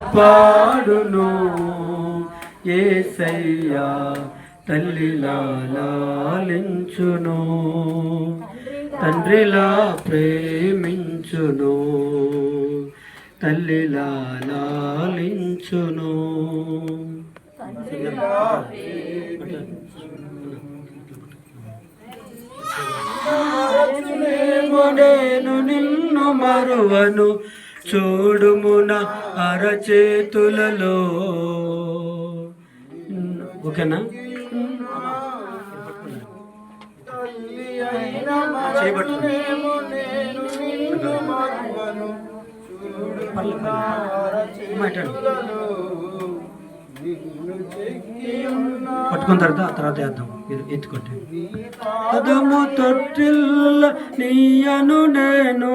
పాడును. ఏసయ్యా తల్లిలా లాలించును తండ్రిలా ప్రేమించును. తల్లిలా లాలించును నేను నిన్ను మరువను. చూడుమున అరచేతులలో. ఓకేనా? పట్టుకున్న తర్వాత ఆ తర్వాత వేద్దాం. ఇది ఎత్తుకోండి. పదము తొట్టిల్ల నీయను నేను.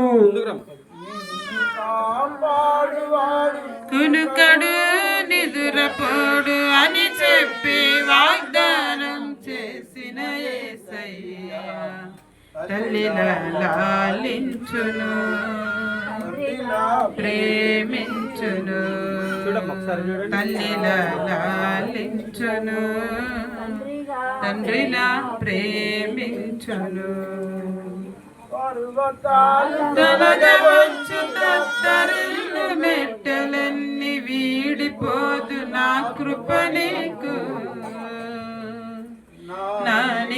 కునుకడు నిదురపోడు అని చెప్పి వాగ్దానం చేసిన యేసయ్యా తల్లిలా లాలించును ప్రేమించును. తల్లిలా లాలించును తండ్రిలా ప్రేమించును. తొలగవచ్చు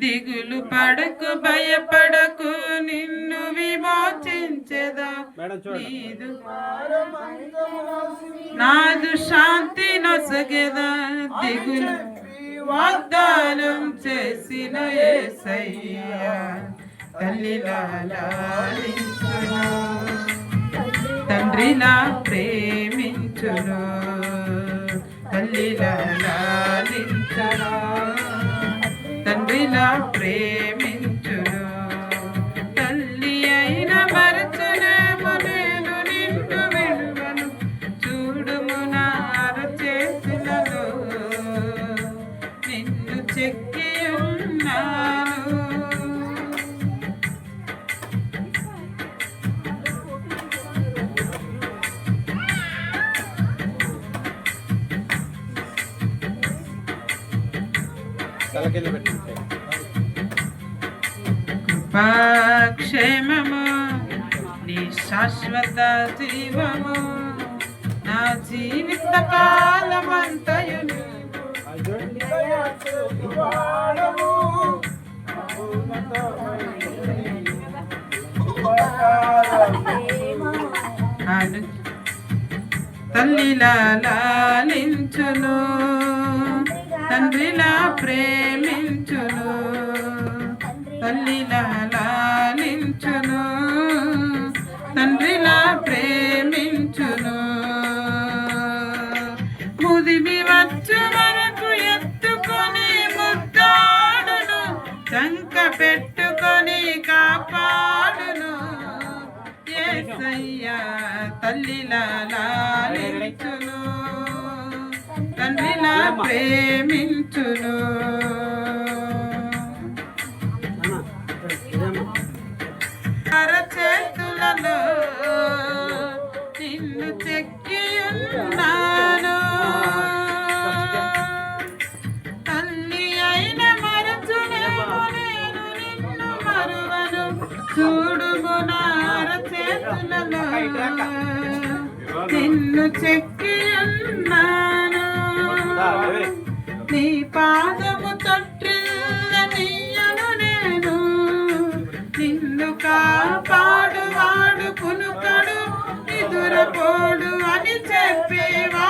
దిగులు పడకు భయపడకు నిన్ను విమోచించెదా? నీదు నాదు శాంతి నొసగెదా? దిగులు వాగ్దానం చేసిన యేసయ్యా తల్లిలా లాలించును తండ్రిలా ప్రేమించును తల్లిలా ఇలా ప్రేమించును తల్లి అయిన మరచునేమో నేను నిన్ను విడువను చూడుము నా అరచేతులలో నిన్ను చెక్కి ఉన్నాను. కృపాక్షేమము నీ శాశ్వత జీవము నా జీవిత కాలమంతయు తల్లిలా లాలించును తండ్రిలా ప్రేమించును. తల్లిలా లాలించును తండ్రిలా ప్రేమించును. ముదిమి వచ్చు వరకు ఎత్తుకొని ముద్దాడును శంక పెట్టుకొని కాపాడును. యేసయ్యా తల్లిలా లాలించును తండ్రిలా ప్రేమించును. నిన్ను చెక్కి తల్లి అయిన మరచునేమో నేను నిన్ను మరువను. చూడుము నా నిన్ను చెక్కి నీ పాదము తొట్టిల్ల నేను. నిన్ను కాపా happy birthday.